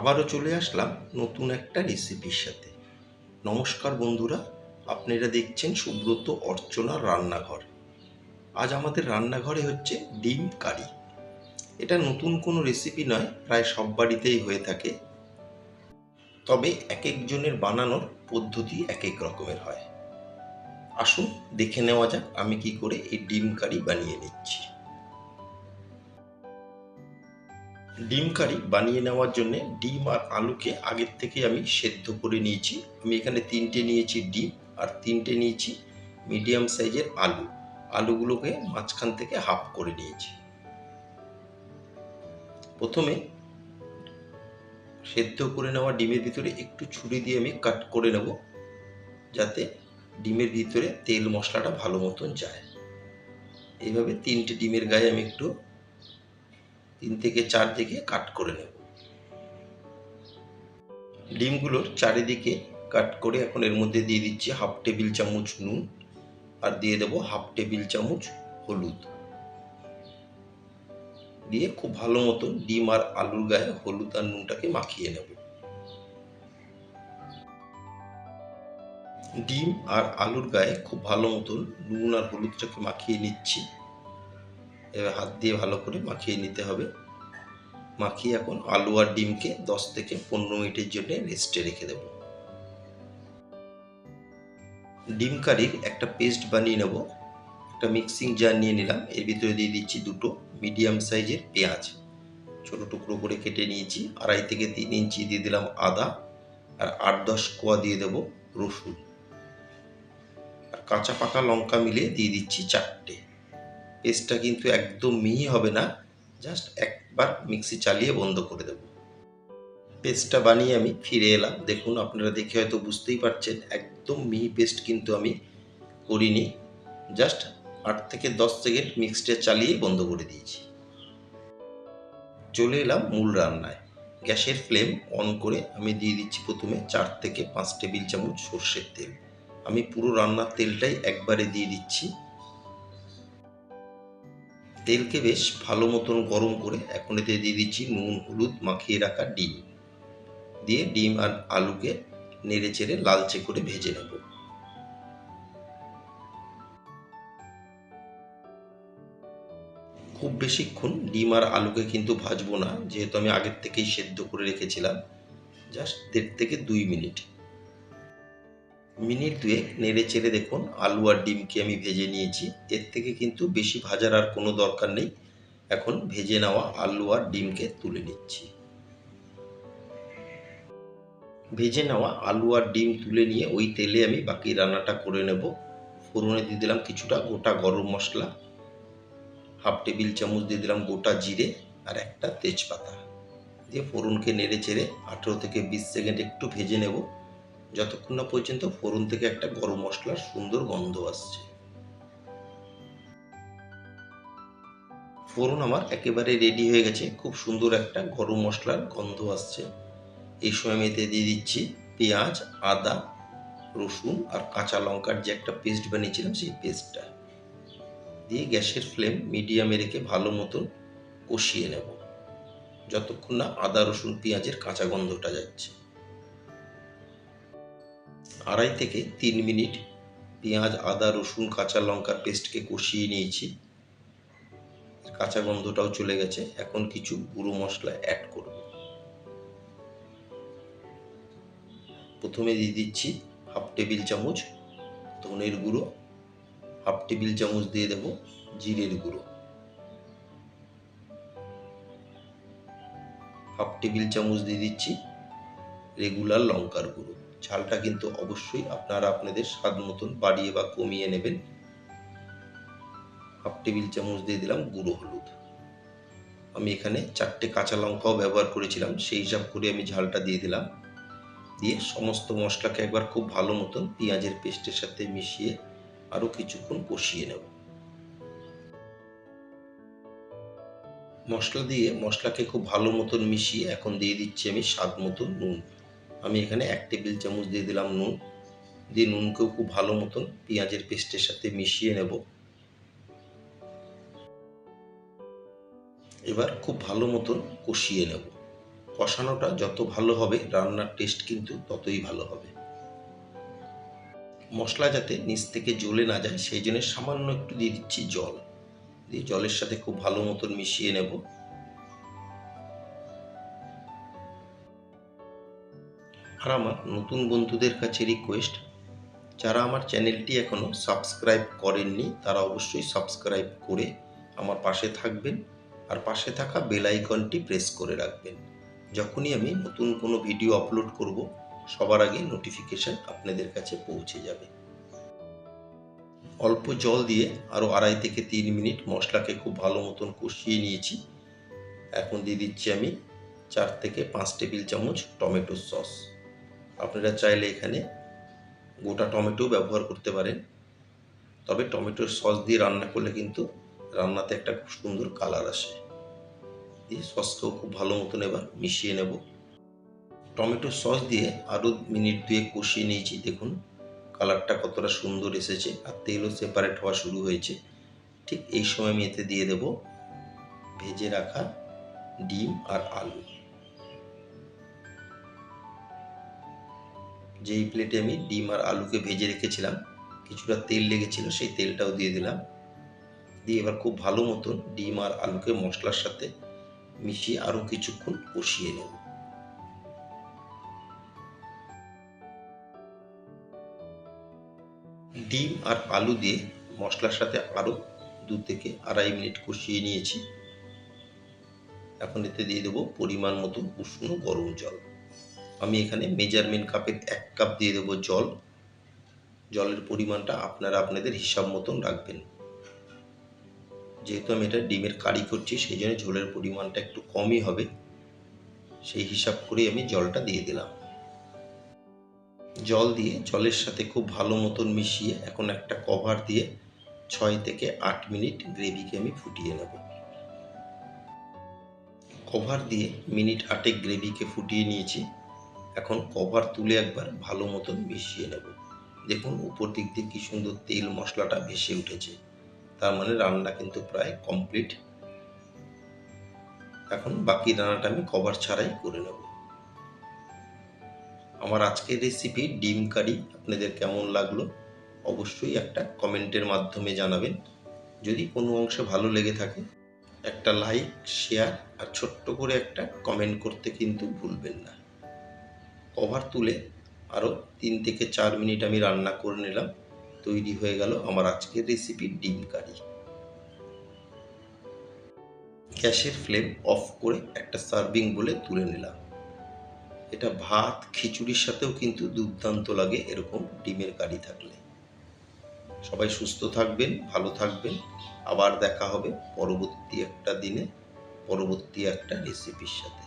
আবারও চলে আসলাম নতুন একটা রেসিপির সাথে। নমস্কার বন্ধুরা, আপনারা দেখছেন সুব্রত অর্চনার রান্নাঘর। আজ আমাদের রান্নাঘরে হচ্ছে ডিম কারি। এটা নতুন কোনো রেসিপি নয়, প্রায় সব বাড়িতেই হয়ে থাকে। তবে এক একজনের বানানোর পদ্ধতি এক এক রকমের হয়। আসুন দেখে নেওয়া যাক আমি কি করে এই ডিম কারি বানিয়ে নিচ্ছি। ডিম কারি বানিয়ে নেওয়ার জন্য ডিম আর আলুকে আগের থেকে আমি সেদ্ধ করে নিয়েছি। আমি এখানে তিনটে নিয়েছি ডিম আর তিনটে নিয়েছি মিডিয়াম সাইজের আলু। আলুগুলোকে মাঝখান থেকে হাফ করে নিয়েছি। প্রথমে সেদ্ধ করে নেওয়া ডিমের ভিতরে একটু ছুরি দিয়ে আমি কাট করে নেব, যাতে ডিমের ভিতরে তেল মশলাটা ভালো মতন যায়। এইভাবে তিনটে ডিমের গায়ে আমি একটু তিন থেকে চার দিকে কাট করে নেব। ডিমগুলোর চারিদিকে কাট করে এখন এর মধ্যে দিয়ে দিচ্ছি হাফ টেবিল চামচ নুন আর দিয়ে দেবো হাফ টেবিল চামচ হলুদ। দিয়ে খুব ভালো মতো ডিম আর আলুর গায়ে হলুদ আর নুনটাকে মাখিয়ে নেব। ডিম আর আলুর গায়ে খুব ভালো মতন নুন আর হলুদটাকে মাখিয়ে নিচ্ছি। এবার হাত দিয়ে ভালো করে মাখিয়ে নিতে হবে। মাখিয়ে এখন আলু আর ডিমকে দশ থেকে পনেরো মিনিটের জন্য রেস্টে রেখে দেব। ডিম কারির একটা পেস্ট বানিয়ে নেব। একটা মিক্সিং জার নিয়ে নিলাম। এর ভিতরে দিয়ে দিচ্ছি দুটো মিডিয়াম সাইজের পেঁয়াজ। ছোট টুকরো করে কেটে নিয়েছি। আড়াই থেকে তিন ইঞ্চি দিয়ে দিলাম আদা। আর আট দশ কোয়া দিয়ে দেব রসুন। আর কাঁচা পাকা লঙ্কা মিলিয়ে দিয়ে দিচ্ছি চারটে। পেস্টটা কিন্তু একদম মিহি হবে না জাস্ট একবার মিক্সি চালিয়ে বন্ধ করে দেব। পেস্টটা বানিয়ে আমি ফিরে এলাম। দেখুন, আপনারা দেখে হয়তো বুঝতেই পারছেন, একদম মিহি পেস্ট কিন্তু আমি করিনি। জাস্ট আট থেকে দশ সেকেন্ড মিক্সটা চালিয়ে বন্ধ করে দিয়েছি। চলে এলাম মূল রান্নায়। গ্যাসের ফ্লেম অন করে আমি দিয়ে দিচ্ছি প্রথমে চার থেকে পাঁচ টেবিল চামচ সর্ষের তেল। আমি পুরো রান্নার তেলটাই একবারে দিয়ে দিচ্ছি। তেলকে বেশ ভালো মতন গরম করে এখন এতে দিয়ে দিচ্ছি নুন, হলুদ মাখিয়ে রাখা ডিম। দিয়ে ডিম আর আলুকে নেড়ে চেড়ে লালচে করে ভেজে নেব। খুব বেশিক্ষণ ডিম আর আলুকে কিন্তু ভাজবো না, যেহেতু আমি আগের থেকেই সেদ্ধ করে রেখেছিলাম, জাস্ট দেড় থেকে দুই মিনিট। মিনিট দুয়েক নেড়ে চেড়ে দেখুন, আলু আর ডিমকে আমি ভেজে নিয়েছি। এর থেকে কিন্তু বেশি ভাজার আর কোনো দরকার নেই। এখন ভেজে নেওয়া আলু আর ডিমকে তুলে নিচ্ছি। ভেজে নেওয়া আলু আর ডিম তুলে নিয়ে ওই তেলে আমি বাকি রান্নাটা করে নেব। ফোড়নে দিয়ে দিলাম কিছুটা গোটা গরম মশলা, হাফ টেবিল চামচ দিয়ে দিলাম গোটা জিরে আর একটা তেজপাতা। দিয়ে ফোড়নকে নেড়ে চেড়ে আঠেরো থেকে বিশ সেকেন্ড একটু ভেজে নেব। যতক্ষণ না পর্যন্ত ফোড়ন থেকে একটা গরম মশলার সুন্দর গন্ধ আসছে। ফোড়ন আমার একেবারে রেডি হয়ে গেছে, খুব সুন্দর একটা গরম মশলার গন্ধ আসছে। এই সময় আমি এতে দিয়ে দিচ্ছি পেঁয়াজ, আদা, রসুন আর কাঁচা লঙ্কার যে একটা পেস্ট বানিয়েছিলাম সেই পেস্টটা দিয়ে গ্যাসের ফ্লেম মিডিয়ামে রেখে ভালো মতন কষিয়ে নেব। যতক্ষণ না আদা, রসুন, পেঁয়াজের কাঁচা গন্ধটা যাচ্ছে। আড়াই থেকে তিন মিনিট পেঁয়াজ, আদা, রসুন, কাঁচা লঙ্কার পেস্টকে কষিয়ে নিয়েছি। কাঁচা গন্ধটাও চলে গেছে। এখন কিছু গুঁড়ো মশলা অ্যাড করব। প্রথমে দিয়ে দিচ্ছি হাফ টেবিল চামচ ধনের গুঁড়ো, হাফ টেবিল চামচ দিয়ে দেব জিরের গুঁড়ো। হাফ টেবিল চামচ দিয়ে দিচ্ছি রেগুলার লঙ্কার গুঁড়ো। ঝালটা কিন্তু অবশ্যই আপনারা আপনাদের স্বাদ মতন বাড়িয়ে বা কমিয়ে নেবেন। হাফ টেবিল চামচ দিয়ে দিলাম গুঁড়ো হলুদ। আমি এখানে চারটে কাঁচা লঙ্কাও ব্যবহার করেছিলাম, সেই হিসাব করে আমি ঝালটা দিয়ে দিলাম। দিয়ে সমস্ত মশলাকে একবার খুব ভালো মতন পেঁয়াজের পেস্টের সাথে মিশিয়ে আরও কিছুক্ষণ কষিয়ে নেব। মশলা দিয়ে মশলাকে খুব ভালো মতন মিশিয়ে এখন দিয়ে দিচ্ছি আমি স্বাদ মতন নুন। আমি এখানে এক টেবিল চামচ দিয়ে দিলাম নুন। দিয়ে নুনকেও খুব ভালো মতন পেঁয়াজের পেস্টের সাথে মিশিয়ে নেব। এবার খুব ভালো মতন কষিয়ে নেব। কষানোটা যত ভালো হবে, রান্নার টেস্ট কিন্তু ততই ভালো হবে। মশলা যাতে নিচ থেকে জ্বলে না যায়, সেই জন্য সামান্য একটু দিয়ে দিচ্ছি জল। দিয়ে জলের সাথে খুব ভালো মতন মিশিয়ে নেব। আর আমার নতুন বন্ধুদের কাছে রিকোয়েস্ট যারা আমার চ্যানেলটি এখনও সাবস্ক্রাইব করেননি, তারা অবশ্যই সাবস্ক্রাইব করে আমার পাশে থাকবেন আর পাশে থাকা বেল আইকনটি প্রেস করে রাখবেন। যখনই আমি নতুন কোনো ভিডিও আপলোড করব, সবার আগে নোটিফিকেশান আপনাদের কাছে পৌঁছে যাবে। অল্প জল দিয়ে আরও আড়াই থেকে তিন মিনিট মশলাকে খুব ভালো মতন কষিয়ে নিয়েছি। এখন দিয়ে দিচ্ছি আমি চার থেকে পাঁচ টেবিল চামচ টমেটো সস। আপনারা চাইলে এখানে গোটা টমেটো ব্যবহার করতে পারেন। তবে টমেটোর সস দিয়ে রান্না করলে কিন্তু রান্নাতে একটা খুব সুন্দর কালার আসে। দিয়ে সসকেও খুব ভালো মতন এবার মিশিয়ে নেব। টমেটো সস দিয়ে আরও মিনিট দুয়ে কষিয়ে নিয়েছি। দেখুন, কালারটা কতটা সুন্দর এসেছে আর তেলও সেপারেট হওয়া শুরু হয়েছে। ঠিক এই সময় আমি এতে দিয়ে দেব ভেজে রাখা ডিম আর আলু। যেই প্লেটে আমি ডিম আর আলুকে ভেজে রেখেছিলাম, কিছুটা তেল লেগেছিল, সেই তেলটাও দিয়ে দিলাম। দিয়ে এবার খুব ভালো মতন ডিম আর আলুকে মশলার সাথে মিশিয়ে আরও কিছুক্ষণ কষিয়ে নেব। ডিম আর আলু দিয়ে মশলার সাথে আরও দু থেকে আড়াই মিনিট কষিয়ে নিয়েছি। এখন এতে দিয়ে দেবো পরিমাণ মতো উষ্ণ গরম জল। আমি এখানে মেজারমেন্ট কাপের এক কাপ দিয়ে দেবো জল। জলের পরিমাণটা আপনারা আপনাদের হিসাব মতন রাখবেন। যেহেতু আমি এটা ডিমের কারি করছি, সেই জন্য ঝোলের পরিমাণটা একটু কমই হবে। সেই হিসাব করে আমি জলটা দিয়ে দিলাম। জল দিয়ে জলের সাথে খুব ভালো মতন মিশিয়ে এখন একটা কভার দিয়ে ছয় থেকে আট মিনিট গ্রেভিকে আমি ফুটিয়ে নেব। কভার দিয়ে মিনিট আটেক গ্রেভিকে ফুটিয়ে নিয়েছি। এখন কভার তুলে একবার ভালো মতন মিশিয়ে নেব। দেখুন উপর দিক দিয়ে কি সুন্দর তেল মশলাটা ভেসে উঠেছে। তার মানে রান্না কিন্তু প্রায় কমপ্লিট এখন বাকি রান্নাটা আমি কভার ছাড়াই করে নেব। আমার আজকের রেসিপি ডিম কারি, আপনাদের কেমন লাগল অবশ্যই একটা কমেন্টের মাধ্যমে জানাবেন। যদি কোনো অংশে ভালো লেগে থাকে, একটা লাইক শেয়ার আর ছোট্ট করে একটা কমেন্ট করতে কিন্তু ভুলবেন না। কভার তুলে আরও তিন থেকে চার মিনিট আমি রান্না করে নিলাম। তৈরি হয়ে গেল আমার আজকের রেসিপি ডিম কারি। গ্যাসের ফ্লেম অফ করে একটা সার্ভিং বলে তুলে নিলাম। এটা ভাত, খিচুড়ির সাথেও কিন্তু দুর্দান্ত লাগে এরকম ডিমের কারি থাকলে। সবাই সুস্থ থাকবেন, ভালো থাকবেন। আবার দেখা হবে পরবর্তী একটা দিনে, পরবর্তী একটা রেসিপির সাথে।